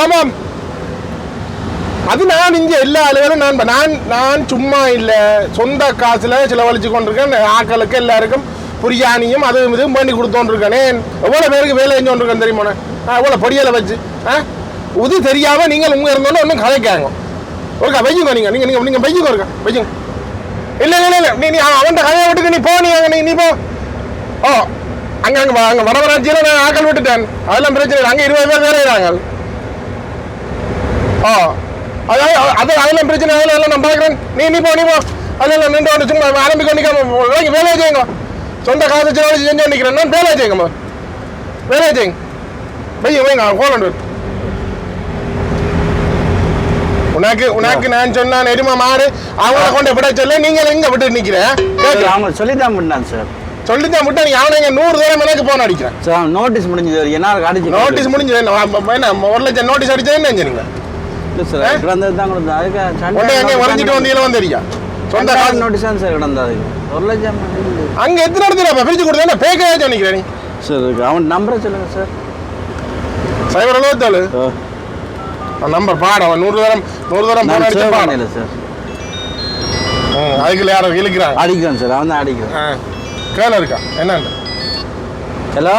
ஆமாம். அது நான் இங்கே எல்லா ஆளுகளும் நான் நான் நான் சும்மா இல்லை. சொந்த காசில் செலவழிச்சு கொண்டிருக்கேன். ஆக்களுக்கு எல்லாருக்கும் புரியாணியும் அதுவும் இதுவும் பண்ணி கொடுத்தோன்றிருக்கேனே. எவ்வளோ பேருக்கு வேலை செஞ்சோன்றிருக்கேன் தெரியுமா தெரியுமாண்ணே எவ்வளவு பொடியலை வச்சு ஆ? இது தெரியாமல் நீங்கள் உங்கள் இருந்தோன்னு ஒன்றும் கதைக்காங்க ஒருக்கா வையுங்க நீங்கள் நீங்கள் நீங்கள் நீங்கள் வையுங்க ஒருக்கா வையுங்க. இல்லை இல்லை இல்லை நீ நீ அவன் கதையை விட்டுக்கு நீ போ நீ அங்கே நீ நீ போ. ஓ அங்கே அங்கே வா- அங்க வடவராட்சியில நான் ஆக்கள் விட்டுட்டேன். அதெல்லாம் பிரச்சனை இல்லை. அங்கே இருபது பேர் வேலை ஓ அதாவது அது அதெல்லாம் பிரச்சனை அதெல்லாம் எல்லாம் நான் பார்க்குறேன் நீ நீ போ நீ போ. அதெல்லாம் நின்று கொண்டு சும்மா ஆரம்பிக்க நிற்காம வேலையை செய்யுங்க. சொந்த காசு செலவழிச்சு செஞ்சு நிற்கிறேன் நான் வேலையை செய்யுங்க முதல்ல. வேலையை செய்யுங்க. வைங்க வைங்க கோலண்டு உனக்கு உனக்கு நான் சொன்னான் எருமை மாடு அவங்கள கொண்டு விட சொல்ல. நீங்க எங்க விட்டு நிக்கிறேன் அவங்க சொல்லி தான் பண்ணாங்க சார். சொல்லித்தான் விட்டா நீ அவனை நூறு தடவை எனக்கு போன் அடிக்கிறேன். சார் நோட்டீஸ் முடிஞ்சது என்ன அடிச்சு நோட்டீஸ் முடிஞ்சது ஒரு லட்சம் நோட்டீஸ் அடிச்சது என்ன செஞ்சீங்க சார் கிடந்தது தான் கொடுத்தா அதுக்கு உடனே எங்க வரைஞ்சிட்டு வந்தீங்களா வந்தீங்க சொந்த காசு. சார் கிடந்தா அதுக்கு ஒரு லட்சம் இல்லை. அங்க எத்தனை இடத்துல பிரிச்சு கொடுத்தா பேக்கே சொன்னிக்கிறேன் நீ? சார் அவன் நம்பரை சொல்லுங்க சார். சைபர் எழுபத்தாலு ஓ நம்பர் பாட அவன் நூறு தரம் நூறு தரம் போன் நான் அடிச்சு சேவ் பாடம் பண்ணல சார். அதுக்குள்ள யாரும் இழுக்கிறாங்க. அடிக்கிறேன் சார் அவன் தான் அடிக்கிறேன். ஆ. கேள இருக்கா? என்னன்னு? ஹலோ?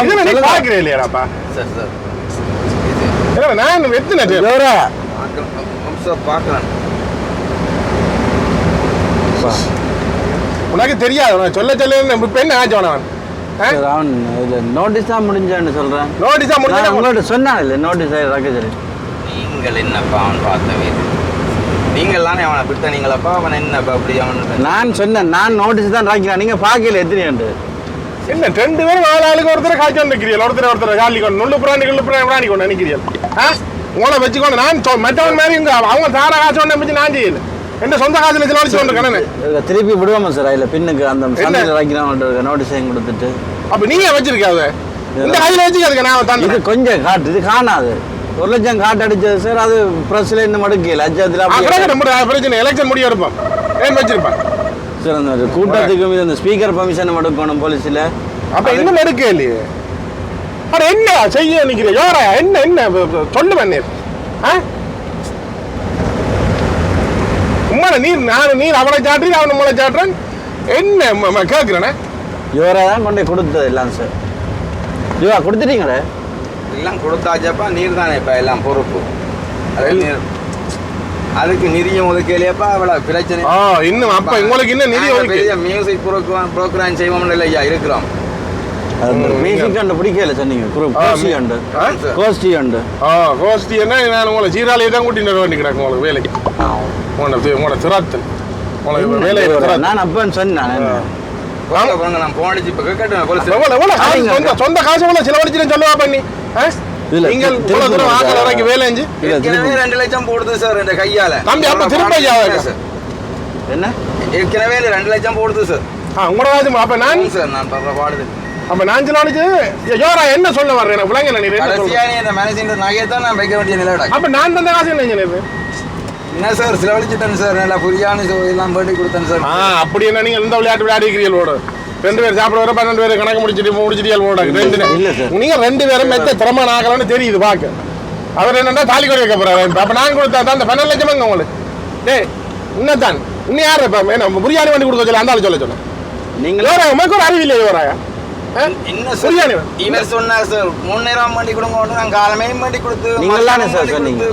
இதுல நீ பாக்குறே இல்லையாடாப்பா? சார். நான் எத்தனை பேர் ஜோரா சார் பார்க்குறேன் உனக்கு தெரியாது சொல்ல சொல்ல இப்ப என்ன ஆச்சு அவன் அவன் இது நோட்டீஸ் தான் முடிஞ்சான்னு சொல்கிறேன் நோட்டீஸா நான் முடிஞ்சா உங்கள்கிட்ட சொன்னான் இல்லை நோட்டீஸ் சொல்லி நீங்கள் என்னப்பா அவன் பார்த்த வீடு நீங்கள் தானே அவனை விட்ட நீங்களப்பா அவன் என்னப்பா அப்படி அவன் நான் சொன்னேன் நான் நோட்டீஸ் தான் ராக்கிறேன் நீங்கள் பார்க்கல எத்தனையாண்டு என்ன ரெண்டு பேரும் நாலு ஆளுக்கு ஒருத்தர் காய்ச்சி நிற்கிறீர்கள் ஒருத்தர் ஒருத்தர் காலி கொண்டு நுள்ளு குள்ளு புறாண்டி பிராணி கொண்டு உங்களை வச்சுக்கொண்டு நான் மற்றவன் மாதிரி இங்க அவங்க தார காசு ஒன்று வச்சு நான் செய்யல. எந்த சொந்த காசுல செலவழிச்சு கொண்டு கண்ணனு திருப்பி விடுவோமா சார்? அதில் பின்னுக்கு அந்த சந்தையில் ராக்கிறவங்கள்ட்ட நோட்டீஸையும் கொடுத்துட்டு. அப்ப நீங்க வச்சிருக்காத இந்த கையில வச்சுக்காதுங்க நான் இது தந்தேன் கொஞ்சம் காட்டு இது காணாது. ஒரு லட்சம் காட்டு அடிச்சது சார் அது ப்ரெஸ்ல இன்னும் மடுக்கல. லட்சத்தில் நம்ம பிரச்சனை. எலெக்ஷன் முடிய எடுப்போம் ஏன் வச்சிருப்பான்? சார் அந்த கூட்டத்துக்கு அந்த ஸ்பீக்கர் பர்மிஷன் எடுக்கணும் போலீஸில். அப்ப இன்னும் எடுக்க இல்லையே அட என்ன செய்ய நிக்கிற? யோரா? என்ன என்ன ப- ப- சொல்லு நீர் ஆ? உம்மால நீர் நான் நீர் அவனை சாட்டுறீங்க அவன் உங்களை சாட்டுறேன் என்ன கேட்கிறேனே இவரை தான் கொண்டு போய் கொடுத்தது எல்லாம் சார் இவா கொடுத்துட்டீங்களே? எல்லாம் கொடுத்தாச்சப்பா நீர் தானே இப்போ எல்லாம் பொறுப்பு. அது நீர். அதுக்கு நிதியம் ஒதுக்கலையப்பா அவ்வளோ பிரச்சனை. ஆ இன்னும் அப்ப உங்களுக்கு இன்னும் நிதி மியூசிக் புரோக்ராம் ப்ரோக்ராம் செய்வோம் இல்லையா இருக்கிறோம். பிடிக்கல சொன்னீங்க. குரூப் ஆ, கோஷ்டி மீ- உண்டு ஆ? கோஷ்டி உண்டு ஆ கோஷ்டி என்ன நான் உங்களை சீராலையை தான் கூட்டிட்டு வர வேண்டி கிடக்கு உங்களுக்கு வேலைக்கு. உங்களோட உங்களோட திறத்தல் உங்களுக்கு திறத்தல் நான் அப்பன்னு சொன்னேன். சொந்த காசு செலவழிச்சுன்னு சொல்லுவா பண்ணி வேலை ரெண்டு லட்சம் போடுது சார் இந்த கையால. தம்பி, அப்ப திரும்ப என்ன? ஏற்கனவே ரெண்டு லட்சம் போடுது சார். உங்களோட காசு அப்ப நான்? சார் நான் பாடுது. அப்ப நான் செலவழிச்சு யோரா என்ன சொல்ல வர்றேன் எனக்கு விளங்க நீ என்ன கடைசியா நீ இந்த மேனேஜிங் நகையை தான் நான் வைக்க வேண்டிய நிலவிட அப்ப நான் தந்த காசு என்ன செஞ்சேன் என்ன சார் செலவழிச்சிட்டேன் சார். நல்லா புரியான்னு சொ- எல்லாம் பண்ணி கொடுத்தேன் சார். ஆ அப்படி என்ன நீங்க இந்த விளையாட்டு விளையாடிக்கிறீர்கள் ஓட ரெண்டு பேர் சாப்பிட வர பன்னெண்டு பேர் கணக்கு முடிச்சிட்டு முடிச்சிட்டு ஓட ரெண்டு நே- இல்ல சார். நீங்க ரெண்டு பேரும் மெத்த திறமை ஆகலாம்னு தெரியுது பாக்க. அவர் என்னன்னா தாலி கொடி வைக்க போறாரு. அப்ப நான் கொடுத்தா தான் அந்த பன்னெண்டு லட்சம் உங்களுக்கு. டேய் உன்னதான் இன்னும் யார் இப்ப என்ன பிரியாணி வண்டி கொடுக்க சொல்ல அந்த சொல்ல சொல்ல உமக்கு ஒரு அறிவு இல்லையா யோராயா என்ன புரியாது. சார் இவர் சொன்னார் சார் முன்னேறாம வண்டி கொடுங்க நான் காலமே வண்டி கொடுத்து நீங்கள் தானே மத்தியானம் சார் சொன்னீங்க.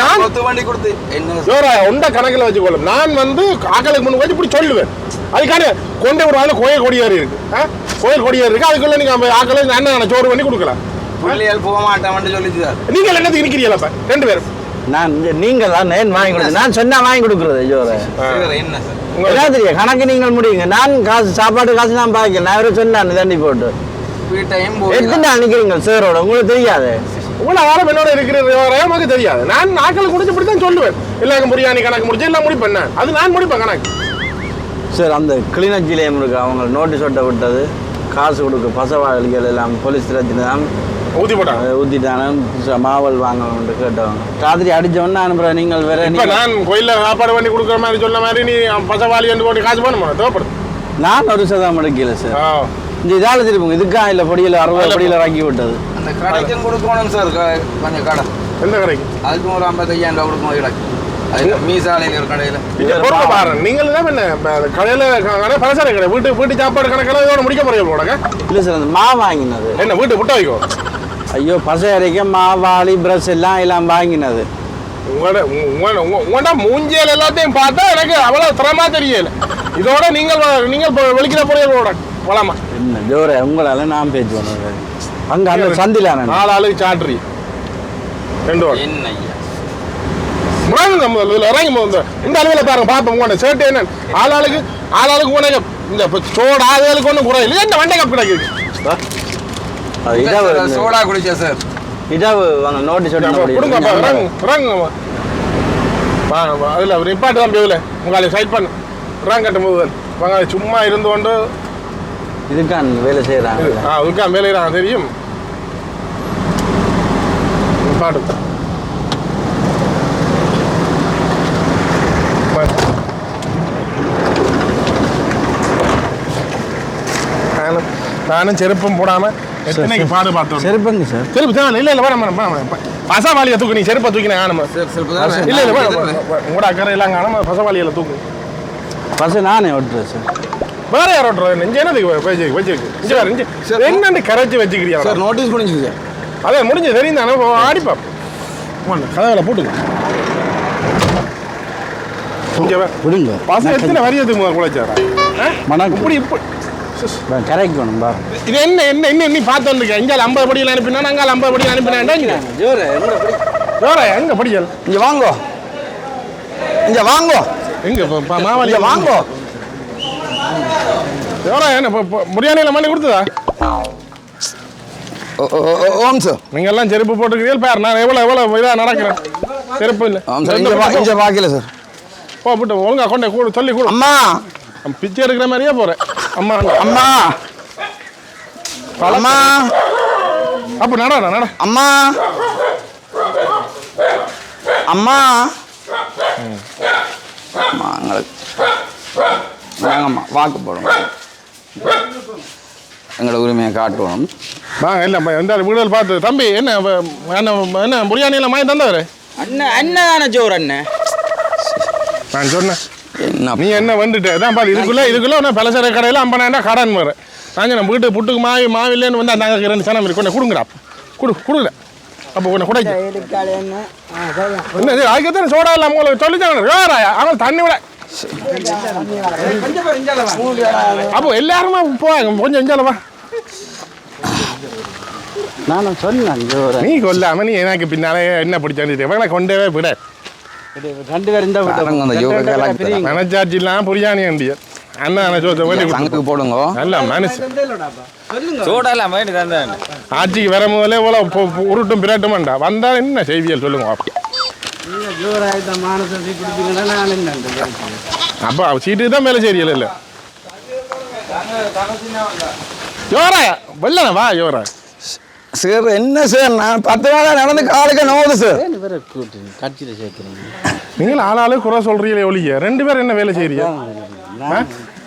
நான்- கொத்து வண்டி கொடுத்து. என்ன யோரா உண்ட கணக்கில் வச்சுக்கொள்ளும் நான் வந்து ஆக்களுக்கு முன்னு வச்சு இப்படி சொல்லுவேன். அதுக்கான கொண்டே விடுவாங்க கோயில் கொடியாறு இருக்கு. ஆ? கோயில் கொடியாறு இருக்கு. அதுக்குள்ள நீங்க ஆக்களுக்கு அண்ணன் சோறு பண்ணி கொடுக்கலாம்? பிள்ளையால் போக மாட்டேன் சொல்லிச்சு சார். நீங்க என்னத்துக்கு இருக்கிறீங்களா இப்ப ரெண்டு பேரும். நான் நீங்கள் தான் நேன் வாங்கி கொடுத்து நான் சொன்னா வாங்கி கொடுக்குறது சார் என்ன சார்? என்ன தெரியும் கணக்கு நீங்கள் முடியுங்க. நான் காசு சாப்பாடு காசு நான் பார்க்கல நான் அவரை சொன்னேன் தண்ணி போட்டு. எத்தனை நாள் நிற்கிறீங்க சாரோட? உங்களுக்கு தெரியாது. உங்களை ஆரம் என்னோட இருக்கிற நமக்கு தெரியாது. நான் ஆக்களுக்கு முடிச்சு இப்படி தான் சொல்லுவேன். எல்லாருக்கும் பிரியாணி கணக்கு முடிச்சு எல்லாம் முடிப்பேன் நான். அது நான் முடிப்பேன் கணக்கு. சார் அந்த கிளிநொச்சி நிலையம் இருக்கு அவங்க நோட்டீஸ் ஒட்ட விட்டது. காசு கொடுக்க பசவாளிகள் எல்லாம் போலீஸ் திரத்தினான் ஊத்தி போட்டாங்க. ஊற்றிட்டான மாவல் வாங்கணும்னு கேட்டவங்க ராத்திரி அடிச்சவொன்னே அனுப்புகிறேன் நீங்கள் வேற இப்ப நான் கோயில்ல சாப்பாடு பண்ணி கொடுக்குற மாதிரி சொன்ன மாதிரி நீ பசவாளி என்று போட்டு காசு பண்ணுமா தேவைப்படுது. நான் ஒரு சதம் எடுக்கல சார். இந்த இதால திருப்புங்க. இதுக்கா இல்லை பொடியில் அறுபது பொடியில் இறக்கி விட்டது. அந்த கடைக்கும் கொடுக்கணும் சார் கொஞ்சம் கடை. எந்த கடைக்கு? அதுக்கும் ஒரு ஐம்பத்தையாயிரம் ரூபா கொடுக்கணும் கிடக்கு நீங்கள் தான் என்ன கடையில கடை பலசர கடை வீட்டு வீட்டு சாப்பாடு கணக்கெல்லாம் இதோட முடிக்க போறீங்க போடங்க இல்லை சார் அந்த மா வாங்கினது. என்ன வீட்டு புட்ட வைக்கோ? ஐயோ பசை அரைக்க மாவாளி பிரஷ் எல்லாம் எல்லாம் வாங்கினது உங்களோட உங்களோட மூஞ்சியல் எல்லாத்தையும் பார்த்தா எனக்கு அவ்வளவு திறமா தெரியல இதோட நீங்கள் நீங்கள் இப்ப வெளிக்கிற போறீங்களோட வளமா என்ன ஜோர உங்களால நான் பேச்சு பண்ணுவேன் அங்கே அந்த சந்தில நாலு ஆளுக்கு சாட்ரி ரெண்டு என்ன ஐயா முறாங்க முதல்ல இதுல இறங்கி முதல்ல இந்த அளவில் பாருங்க பார்ப்போம் உங்களோட ஷர்ட் என்ன ஆளாளுக்கு ஆளாளுக்கு உனக்கு இந்த இப்ப சோடு ஆளுகளுக்கு ஒன்றும் குறை இல்லை இந்த வண்டை கப் கிடக்குது சார், சோடா குடிச்சா சார். இடவு வாங்க வா வா, அதுல அவர் நிப்பாட்டு தான் போகல உங்களை சைட் பண்ணு. இறங்க கட்டும் போது வாங்க சும்மா இருந்து கொண்டு இதுக்கான் வேலை செய்கிறாங்க ஆ அதுக்கா மேலே நான் தெரியும். நிப்பாட்டு. பாரு. நானும் செருப்பும் போடாம எத்தனைக்கு பாடு பார்த்தோம்? செருப்புங்க சார். செருப்பு தேவை இல்லை இல்லை வேணாம் வேணாம் பசவாளியை தூக்கு நீ செருப்பை தூக்கின காணுமா? இல்லை இல்லை உங்களோட அக்கறை எல்லாம் காணாம பசவாளியில் தூக்கு. பசு நானே ஓட்டுறேன் சார். வேற யார் ஓட்டுறது நெஞ்சு என்னதுக்கு வச்சு வச்சிருக்கு இங்க வேற நெஞ்சு. என்னண்டு கரைச்சி வச்சுக்கிறியா? சார் நோட்டீஸ் பண்ணிச்சு சார். அதே முடிஞ்சு தெரியும் தானே? ஆடிப்பா கதவுல வே- விடுங்க. பசங்க எத்தனை வரியதுக்கு குழைச்சாரா மணக்கு இப்படி இப்படி. கரைக்கணும் இது என்ன என்ன என்ன நீ பார்த்து வந்துருக்க இங்கே ஐம்பது படியில் அனுப்பினா நாங்கள் ஐம்பது படியில் அனுப்பினா ஜோர ஜோரா எங்க படிக்கல் இங்கே வாங்கோ. இங்கே வாங்கோ. எங்க மாவாளி? வாங்கோ. ஜோரா என்ன பிரியாணியில் மணி கொடுத்ததா? ஓம் சார். நீங்க எல்லாம் செருப்பு போட்டுக்கிறீங்க பாரு நான் எவ்வளோ எவ்வளோ இதாக நடக்கிறேன். செருப்பு இல்லை. இங்கே வா இங்கே பார்க்கல சார். போட்டு ஒழுங்கா கொண்டே கூட சொல்லி கூட. அம்மா பிச்சை எடுக்கிற மாதிரியே போறேன். அம்மா அம்மா. அம்மா. அப்ப நடா நட அம்மா. அம்மா. அம்மா எங்களுக்கு வாங்கம்மா வாக்கு போடுங்க எங்களோட உரிமையை காட்டுவோம். வாங்க இல்லை எந்த வீடுகள் பார்த்து தம்பி என்ன என்ன என்ன பிரியாணியில் வாங்கி தந்தவர்? அண்ணன் அண்ணன் தானே ஜோர் அண்ணன் நான் சொன்னேன். நீ என்ன வந்துட்டு? தான் பாரு இதுக்குள்ள இதுக்குள்ள ஒன்று பலசர கடையில் ஐம்பதாயிரம் கடன் வர நான் சொன்னேன் வீட்டு புட்டுக்கு மாவி மாவு இல்லைன்னு வந்து நாங்கள் ரெண்டு சனம் இருக்கு. கொஞ்சம் கொடுங்கடா. கொடு கொடுங்க அப்போ கொஞ்சம் குடைக்கு. என்ன? சோடா இல்லை உங்களுக்கு சொல்லிச்சாங்க வேறாயா அவன் தண்ணி விட. அப்போ எல்லாருமே போவாங்க கொஞ்சம் எஞ்சாலவா நானும் சொன்னேன் நீ கொல்லாம நீ எனக்கு பின்னாலே என்ன பிடிச்சான்னு இவங்களை கொண்டே விட. ரெண்டு பேர் இந்த வண்டிய போடுங்க. நல்ல வேண்டி ஆட்சிக்கு வர இவ்வளோ பொ- உருட்டும் பிரட்டுமாண்டா. வந்தா என்ன செய்தியல் சொல்லுங்க அப்போ சீட்டுக்கு தான் மேலே செய்தியல் இல்லை? யோரா வெள்ளன வா யோரா. சார் என்ன சார் நான் பத்து நாளா நடந்து காலுக்கு நோவுது சார் கட்சியில் சேர்க்குறீங்க? நீங்கள் ஆளாளு குறை சொல்றீங்களே ஒழிய. ரெண்டு பேரும் என்ன வேலை செய்றீங்க? ஆ?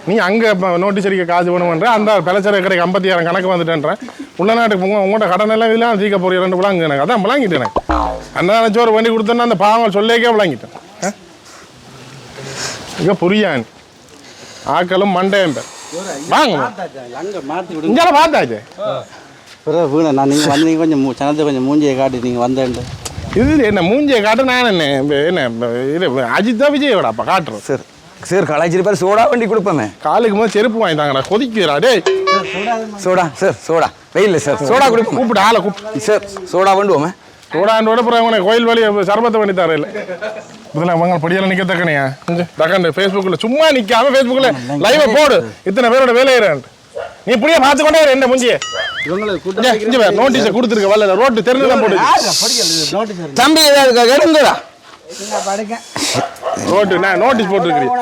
நீ அங்கே நோட்டீஸ் அடிக்க காசு பண்ணுவன்ற அந்த பலச்சர கடைக்கு ஐம்பத்தி கணக்கு வந்துட்டேன்றேன் உள்ள நாட்டுக்கு போங்க உங்கள்கிட்ட கடன் எல்லாம் இதெல்லாம் தீக்க போறீங்க ரெண்டு விளாங்க எனக்கு. அதான் விளாங்கிட்டேன் எனக்கு. அண்ணா சோறு வண்டி கொடுத்தேன்னா அந்த பாவம் சொல்லேக்கே விளாங்கிட்டேன்? இங்க புரியான் ஆக்களும் மண்டையும் பேர் வாங்க இங்கே பார்த்தாச்சு? பிறகு வீணை. நான் நீங்கள் வந்தீங்க கொஞ்சம் மூ- சனத்தை கொஞ்சம் மூஞ்சியை காட்டி நீங்கள் வந்தேன்ட்டு. இது என்ன மூஞ்சியை காட்டு நான் என்ன என்ன இது அஜித்தா விஜயோட அப்போ காட்டுறேன் சார். சார் கலாய்ச்சிருப்பார் சோடா வண்டி கொடுப்போமே. காலுக்கு முதல் செருப்பு வாங்கி தாங்கடா கொதிக்கிறா டேய். Soda sir soda. வெயில் சார் சோடா கொடுப்போம். கூப்பிட்டு ஆளை கூப்பிட்டு சார் சோடா வண்டுவோமே. சூடாண்டோட அப்புறம் அவனை கோயில் வழி சர்பத்தை பண்ணி தர இல்லை. இதில் அவங்க படியெல்லாம் நிற்க தக்கனையா தக்கண்டு ஃபேஸ்புக்கில் சும்மா நிற்காம ஃபேஸ்புக்கில் லைவை போடு. இத்தனை பேரோட வேலையிறான் நீ இப்படியே பார்த்து கொண்டே என்ன முஞ்சியே. இவங்களை நோட்டீஸை கொடுத்துருக்க வரல ரோட்டு தெரிஞ்சு தான் போடு நோட்டீஸ் தம்பி ஏதாவது எடுங்கடா. ரோட்டு நான் நோட்டீஸ் போட்டுருக்கிறீங்க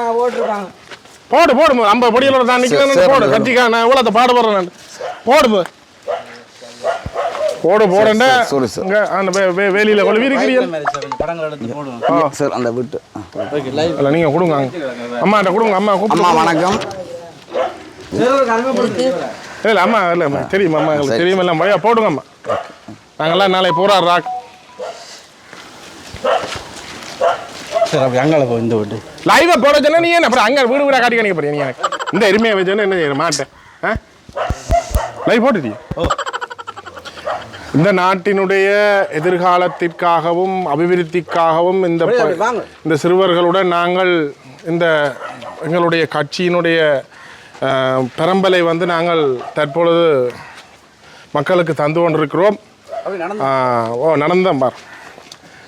போடு போடு ஐம்பது படிகளோட தான் நிற்கிறேன் போடு சரி. கட்சிக்கா நான் இவ்வளோ பாடுபடுறேன் நான். போடு. போடு போடுண்டா. சரி, சரி, சரி. இங்கே அந்த வேலியில் கொழுவி இருக்கிறீங்க படங்கள் எடுத்து போடுவோம். சார் அந்த விட்டு. இல்லை நீங்கள் கொடுங்க அம்மாட்ட கொடுங்க அம்மா கூப்பிட்டு அம்மா வணக்கம். இல்லை அம்மா இல்லை அம்மா தெரியும் அம்மா எங்களுக்கு தெரியும் எல்லாம் வழியா போடுங்க அம்மா. நாங்கள்லாம் நாளை போகிறார் ராக் சரி அப்படி அங்கால போய் இந்த வீட்டு. லைவை போட சொன்னா நீ என்ன? அப்புறம் அங்கே வீடு வீடாக காட்டி கணிக்க போறீங்க நீ எனக்கு. இந்த எருமையை வச்சோன்னு என்ன செய்ய மாட்டேன் ஆ? லைவ் போட்டுட்டியா? இந்த நாட்டினுடைய எதிர்காலத்திற்காகவும் அபிவிருத்திக்காகவும் இந்த ப-. இந்த சிறுவர்களுடன் நாங்கள் இந்த எங்களுடைய கட்சியினுடைய பெரம்பலை வந்து நாங்கள் தற்பொழுது மக்களுக்கு தந்து கொண்டிருக்கிறோம். ஓ நடந்தேன் பார்.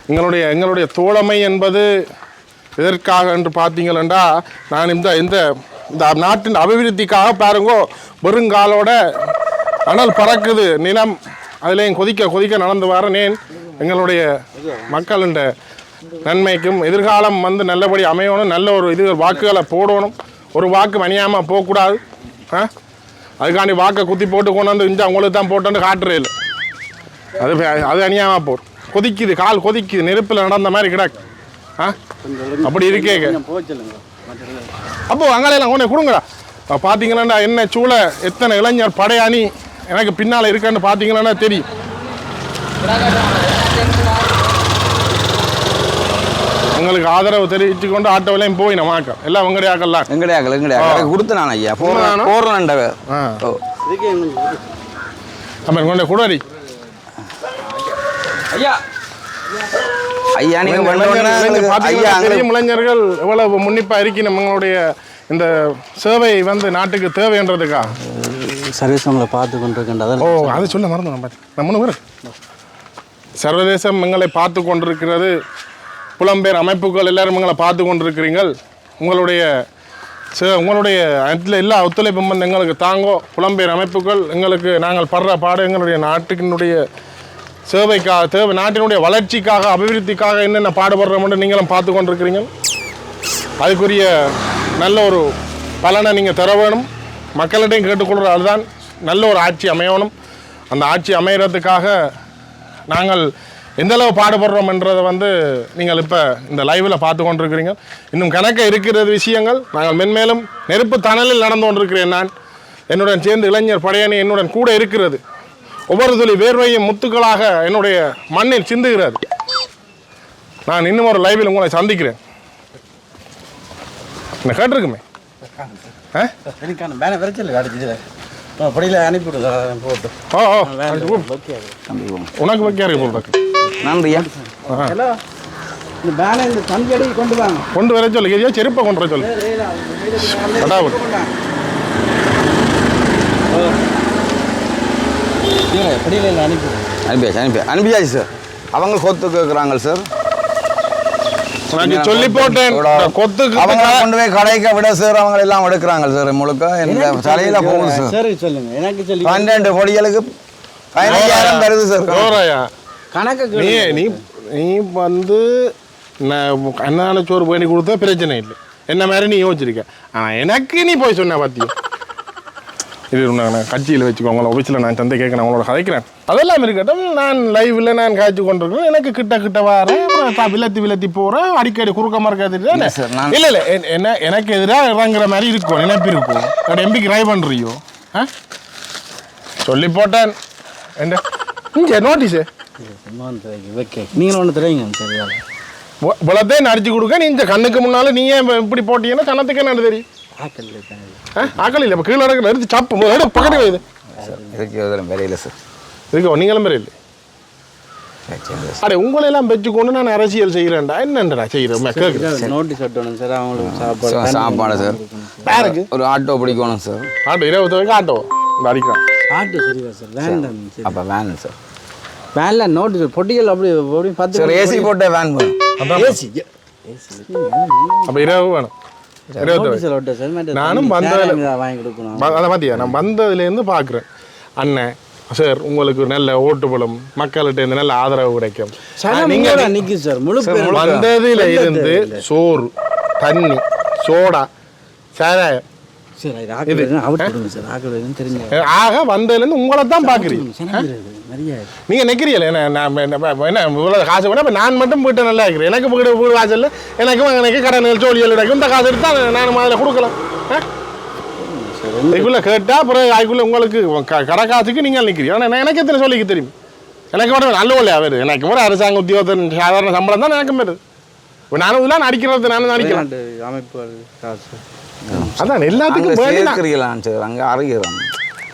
எங்களுடைய எங்களுடைய தோழமை என்பது எதற்காக என்று பார்த்தீங்களா நான் இந்த இந்த இந்த நாட்டின் அபிவிருத்திக்காக பாருங்கோ வெறுங்காலோட அனல் பறக்குது நிலம் அதுலேயும் கொதிக்க கொதிக்க நடந்து வரனேன் எங்களுடைய மக்களின் நன்மைக்கும் எதிர்காலம் வந்து நல்லபடி அமையணும் நல்ல ஒரு இது வாக்குகளை போடணும். ஒரு வாக்கு மணியாமல் போகக்கூடாது. ஆ? அதுக்காண்டி வாக்கை குத்தி போட்டு கொண்டு வந்து இஞ்சா உங்களுக்கு தான் போட்டோன்னு காட்டுறையில் அது அது அணியாமல் போடும் கொதிக்குது கால் கொதிக்குது நெருப்பில் நடந்த மாதிரி கிடக்கு. ஆ? அப்படி இருக்கே. அப்போ அங்காலையெல்லாம் கொண்டு கொடுங்கடா. அப்ப பார்த்தீங்கன்னா என்ன சூழ எத்தனை இளைஞர் படையாணி எனக்கு பின்னால் இருக்கான்னு பார்த்தீங்கன்னா தெரியும். உங்களுக்கு ஆதரவு தெரிவித்து கொண்டு ஆட்டோவிலையும் போய் நம்ம ஆக்கம் எல்லாம் உங்களுடைய ஆக்கல்லாம் எங்கடையாக்கல எங்கடையாக்கல கொடுத்து நான் ஐயா. உண்மைதானா? போடுறேன் போடுறேன் ஆ. ஓ. இதுக்கே அப்போ கொண்டு குடரி ஐயா. ஐயா நீங்க ஐயா இளைஞர்கள் எவ்வளவு முன்னிப்பா இருக்கி நம்மளுடைய இந்த சேவை வந்து நாட்டுக்கு தேவைன்றதுக்கா? சர்வீஸ் நம்மளை பார்த்து கொண்டிருக்கின்றது ஓ அதை சொல்ல மறந்து நம்ம நம்ம வர சர்வதேசம் எங்களை பார்த்து கொண்டிருக்கிறது. புலம்பெயர் அமைப்புகள் எல்லாரும் எங்களை பார்த்து கொண்டிருக்கிறீங்கள் உங்களுடைய உங்களுடைய இடத்துல எல்லா ஒத்துழைப்பும் வந்து எங்களுக்கு தாங்கோ. புலம்பெயர் அமைப்புகள் எங்களுக்கு நாங்கள் படுற பாடு எங்களுடைய நாட்டினுடைய சேவைக்காக தேவை நாட்டினுடைய வளர்ச்சிக்காக அபிவிருத்திக்காக என்னென்ன பாடுபடுறோம்னு நீங்களும் பார்த்து கொண்டிருக்கிறீங்க அதுக்குரிய நல்ல ஒரு பலனை நீங்கள் தர வேணும். மக்களிடையும் கேட்டுக்கொள்கிற அதுதான் நல்ல ஒரு ஆட்சி அமையணும். அந்த ஆட்சி அமைகிறதுக்காக நாங்கள் எந்த அளவு பாடுபடுறோம் என்றதை வந்து நீங்கள் இப்போ இந்த லைவில் பார்த்து கொண்டிருக்கிறீங்க. இன்னும் கணக்க இருக்கிற விஷயங்கள். நாங்கள் மென்மேலும் நெருப்பு தணலில் நடந்து கொண்டிருக்கிறேன் நான். என்னுடன் சேர்ந்து இளைஞர் படையணி என்னுடன் கூட இருக்கிறது. ஒவ்வொரு துளி வேர்வையும் முத்துக்களாக என்னுடைய மண்ணில் சிந்துகிறது. நான் இன்னும் ஒரு லைவில் உங்களை சந்திக்கிறேன். என்ன கேட்டிருக்குமே? உனக்கு வைக்க இருக்கு போல் இருக்கு நன்றியா? ஹலோ இந்த பேனை இந்த அடி கொண்டு வாங்க. கொண்டு வர சொல்லு எதையோ செருப்பை கொண்டு வர சொல்லு. படாபடி படியில் அனுப்பிவிடுங்க அனுப்பியாச்சு அனுப்பி? அனுப்பியாச்சு சார் அவங்க கொத்து கேட்குறாங்க சார் நான் சொல்லி போட்டேன். கொத்துக்கு அவங்க கொண்டு போய் கடைக்கு விட சார் அவங்க எல்லாம் எடுக்கிறாங்க சார் முழுக்க. இந்த தலையில போகுது சார் சரி சொல்லுங்க. எனக்கு சொல்லி பன்னெண்டு பொடிகளுக்கு பதினஞ்சாயிரம் தருது சார் ஓராயா கணக்கு நீ நீ நீ வந்து நான் அண்ணான சோறு பண்ணி கொடுத்தா பிரச்சனை இல்லை. என்ன மாதிரி நீ யோசிச்சிருக்க? ஆனால் எனக்கு நீ போய் சொன்ன பாத்தியா? இது நான் கட்சியில் வச்சுக்கோங்களேன் ஆஃபீஸில் நான் சந்தை கேட்க அவங்களோட கதைக்கிறேன். அதெல்லாம் இருக்கட்டும் நான் லைவில் நான் காய்ச்சி கொண்டிருக்கேன் எனக்கு கிட்ட கிட்ட வரேன். விலத்தி விலத்தி போகிறேன் அடிக்கடி குறுக்கமாக இருக்காது இல்லை இல்லை என்ன எனக்கு எதிராக இறங்குற மாதிரி இருக்கும் நினைப்பு இருக்கும். என்னோட எம்பிக்கு ட்ரை பண்ணுறியோ ஆ? சொல்லி போட்டேன். என்ன? இங்கே நோட்டீஸு நீங்களும் ஒன்று கொடுக்க நீ இந்த கண்ணுக்கு முன்னால நீ ஏன் இப்படி போட்டீங்கன்னா கணத்துக்கு என்ன தெரியும் ஆக்கள் இல்லை இப்போ கீழே நடக்கிற எடுத்து சாப்பு முதல்ல பக்கத்து இது விலையில சார் இதுக்கு நீங்களும் பேர் இல்லை அடே உங்களெல்லாம் வச்சுக்கொண்டு நான் அரசியல் செய்கிறேன்டா என்னண்டா செய்கிறேன் நோட்டீஸ் ஒட்டணும் சார் அவங்களுக்கு சாப்பாடு சார், சாப்பாடு சார் யாருக்கு ஒரு ஆட்டோ பிடிக்கணும் சார் ஆட்டோ இருபது ஆட்டோ அடிக்கிறான் ஆட்டு சரிவா சார் வேண்டாம் சரி அப்போ வேன் சார் வேன்ல நோட்டீஸ் பொட்டிகள் அப்படி அப்படி பத்து சார் ஏசி போட்ட வேன் வேணும் ஏசி ஏசி அப்போ இருபது வேணும். நானும் அதை பார்த்தியா நான் வந்ததுலேருந்து பார்க்குறேன் அண்ணன் சார் உங்களுக்கு நல்ல ஓட்டுபலம் மக்கள்கிட்ட இருந்து நல்ல ஆதரவு கிடைக்கும். நீங்க சார் முழு வந்ததுல இருந்து சோறு தண்ணி சோடா சாராயம் ஆக வந்ததுலேருந்து உங்களை தான் பார்க்குறீங்க. நீங்கள் நிற்கிறீங்களே என்ன நான் என்ன இவ்வளோ காசு இப்போ நான் மட்டும் போயிட்டு நல்லா இருக்கிறேன். எனக்கு வீடு காசு இல்லை. எனக்கும் எனக்கு கடன் சோழியல் கிடைக்கும் இந்த காசு எடுத்து தான் நான் அதில் கொடுக்கலாம். கேட்டா அப்புறம் அதுக்குள்ள உங்களுக்கு கடை காசுக்கு நீங்கள் நிற்கிறீங்க ஆனால் எனக்கு எத்தனை சொல்லிக்க தெரியும்? எனக்கு மட்டும் நல்ல இல்லையா வருது எனக்கு ஒரு அரசாங்க உத்தியோகத்தின் சாதாரண சம்பளம் தான் எனக்கு வருது. நானும் இதெல்லாம் நடிக்கிறது நானும் வெளிநாட்டு அமைப்புகள் காசு. அதான் எல்லாத்துக்கும் சார் அங்கே அறிகிறோம்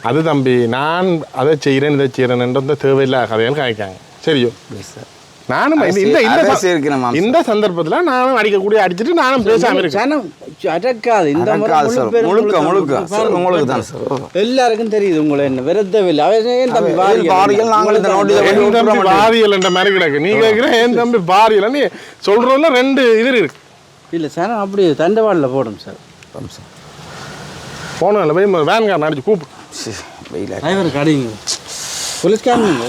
அது தம்பி நான் அதை செய்கிறேன் இதை செய்கிறேன் தேவையில்லாத கதைகள் காய்க்காங்க சரியோ நானும் இந்த இந்த இந்த சந்தர்ப்பத்தில் நானும் அடிக்கக்கூடிய அடிச்சிட்டு நானும் பேசாம இருக்கேன். சனம் அடக்காது. இந்த சார். முழுக்க, முழுக்க. தான். சார், உங்களுக்கு தான் சார். எல்லாருக்கும் தெரியுது உங்களை என்ன விரத்தவில்லை அவன் ஏன் தம்பி வாரியல் நாங்கள் இந்த மாட்டேன். பாரியல் என்ற மாதிரி கிடக்கு. நீ கேட்குற என் தம்பி பாரியல் நீ சொல்றதுல ரெண்டு இது இருக்கு. இல்ல சனம் அப்படி தண்டவாளில் போடும் சார். மாம்சம். போன போய் வேன்காரன் அடிச்சு கூப்பிடு. வெயிலா போலீஸ்காரங்க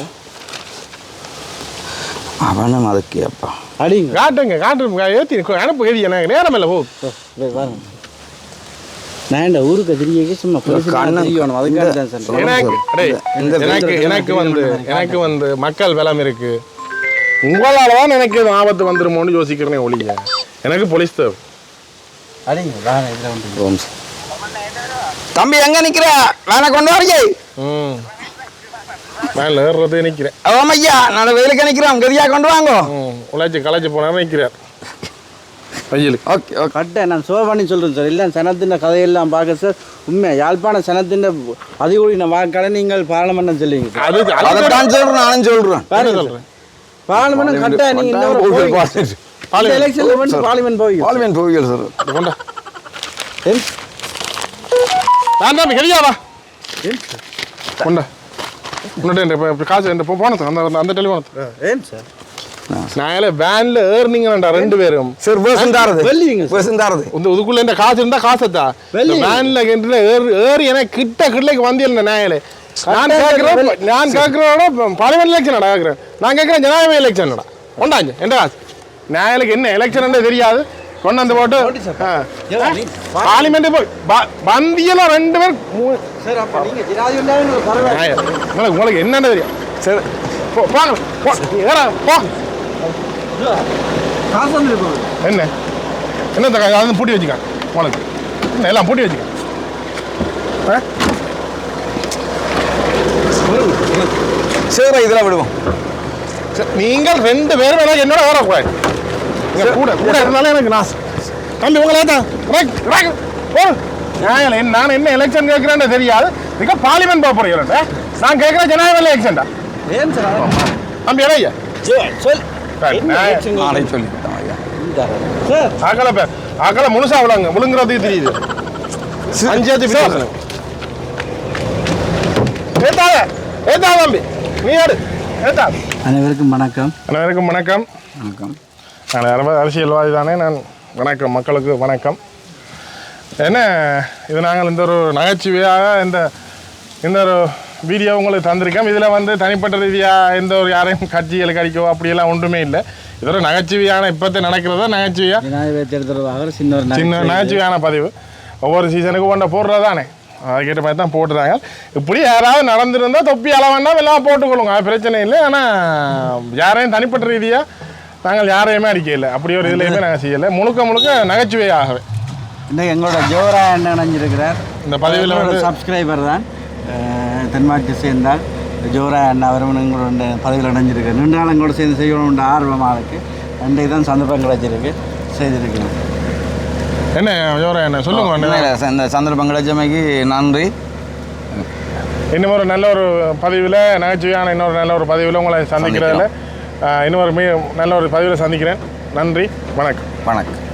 அவனும் அதுக்கு அப்பா அடிங்க. காட்டுங்க காட்டு ஏற்றி அனுப்பு எதி எனக்கு நேரம் இல்லை போய் பாருங்க நான் ஊருக்கு திரியே சும்மா எனக்கு எனக்கு வந்து எனக்கு வந்து மக்கள் பலம் இருக்கு. உங்களால தான் எனக்கு எதுவும் ஆபத்து வந்துருமோன்னு யோசிக்கிறேனே ஒழிய. எனக்கு போலீஸ் தேவை அடிங்க வாங்க இதில் வந்து ஓம். தம்பி எங்க நிக்கிற? வேணா கொண்டு வரீங்க ம். வேனில் ஏறுறது நிற்கிறேன் ஓம் ஐயா. நான் வெயிலுக்கு நிக்கிறோம். கதியா கொண்டு வாங்க. உழைச்சி களைச்சி போனாலும் நிற்கிறார் வெயிலுக்கு ஓகே ஓகே. கட்ட நான் சோ பண்ணி சொல்கிறேன் சார். இல்லை சனத்தின் கதையெல்லாம் பார்க்க சார். உண்மை யாழ்ப்பாண சனத்தின் அதிகூடின வாக்காளர் நீங்கள் பாராளுமன்றம் சொல்லுவீங்க சார். அது அது அதைத்தான் சொல்றேன் நானும் சொல்கிறேன் பாராளுமன்றம் கட்ட நீங்கள் பார்லிமெண்ட் போவீங்க. பாலிமன் போவீங்க சார் கொண்டா. ஏன் நான் தான் வா. கொண்டா. காசு இந்த போனது அந்த அந்த டெலிஃபோனத்து ஏன் சார் வேன்ல ஏறுனீங்கடா ரெண்டு பேரும். சார் பேசும் தாரது தாரது இந்த இதுக்குள்ள இந்த காசு இருந்தா காசத்தா வெள்ளி. வேன்ல கிட்ட ஏறி ஏறி எனக்கு கிட்ட கிட்டக்கு வந்தியல் நாயலே நான் கேட்கிறேன் நான் கேட்கிறோட பார்லிமெண்ட் எலெக்ஷன் கேட்கிறேன் நான் கேட்கிறேன் ஜனாதிபதி எலெக்ஷன் கொண்டாங்க எந்த காசு? நாயலுக்கு என்ன? எலெக்ஷன் தெரியாது. கொண்டாந்து போட்டு பார்லிமெண்ட் போய் ப- வந்தியெல்லாம் ரெண்டு பேர் உங்களுக்கு உங்களுக்கு என்னன்னு தெரியும். சரி போ போங்க போ வந்து என்ன? என்ன தக்கா அதை பூட்டி வச்சுக்க உனக்கு. என்ன எல்லாம் பூட்டி வச்சுக்க. சரி இதுல விடுவோம். நீங்கள் ரெண்டு பேரும் எனக்கு என்னோட வரக்கூடாது நீங்க கூட கூட இருந்தாலும் எனக்கு நாசம் தம்பி உங்களை நியாயம் இல்லை. நான் என்ன எலெக்ஷன் கேட்குறேன்னு தெரியாது. நீங்க பார்லிமெண்ட் போக போறீங்க நான் கேட்குறேன் ஜனாதிபதி எலெக்ஷன்டா ஏன் சார் தம்பி இறையா. சொல். நாளை சொல்லிவிட்டோம் ஐயா. சார் ஆக்களை பேர் ஆக்களை முழுசா விளாங்க விழுங்குறதுக்கு தெரியுது. அஞ்சாச்சு பேசணும் ஏத்தாத ஏத்தா தம்பி. நீ யாரு ஏத்தா அனைவருக்கும் வணக்கம். அனைவருக்கும் வணக்கம். வணக்கம். நான் அரப- அரசியல்வாதி தானே நான் வணக்கம் மக்களுக்கு வணக்கம். என்ன இது நாங்கள் இந்த ஒரு நகைச்சுவையாக இந்த இந்த ஒரு வீடியோ உங்களுக்கு தந்திருக்கோம். இதில் வந்து தனிப்பட்ட ரீதியாக எந்த ஒரு யாரையும் கட்சிகளுக்கு அடிக்கவோ அப்படியெல்லாம் ஒன்றுமே இல்லை. இது ஒரு நகைச்சுவையான இப்போத்தை நடக்கிறதா நகைச்சுவையாக சின்ன. நகைச்சுவையான பதிவு. ஒவ்வொரு சீசனுக்கும் ஒன்றை போடுறதானே அதுக்கேற்ற மாதிரி தான் போட்டுறாங்க. இப்படி யாராவது நடந்திருந்தா தொப்பி அளவண்டா எல்லாம் போட்டுக்கொள்ளுங்க. அது பிரச்சனை இல்லை. ஆனால் யாரையும் தனிப்பட்ட ரீதியாக நாங்கள் யாரையுமே அடிக்கல. அப்படி ஒரு இதுலையுமே நாங்கள் செய்யலை. முழுக்க முழுக்க நகைச்சுவையாகவே. இன்னைக்கு எங்களோட ஜோரா என்ன இணைஞ்சிருக்கிறார். இந்த பதிவில் வந்து சப்ஸ்கிரைபர் தான். தென்மார்க்கு சேர்ந்தால் ஜோரா அண்ணா அவரும் எங்களோட பதவியில் இணைஞ்சிருக்கு ரெண்டு நாள் எங்களோட சேர்ந்து செய்யணும்ன்ற ஆர்வமாக இருக்குது அன்றைக்கு தான் சந்தர்ப்பம் கிடைச்சிருக்கு. செய்திருக்கிறோம். என்ன ஜோரா என்ன? சொல்லுங்க. இல்ல, இந்த சந்தர்ப்பம் கிடைச்சமைக்கு நன்றி. இன்னும் ஒரு நல்ல ஒரு பதிவில் நகைச்சுவையான இன்னொரு நல்ல ஒரு பதிவில் உங்களை சந்திக்கிறதுல இன்னொரு மீ நல்ல ஒரு பதிவில் சந்திக்கிறேன். நன்றி வணக்கம். வணக்கம்.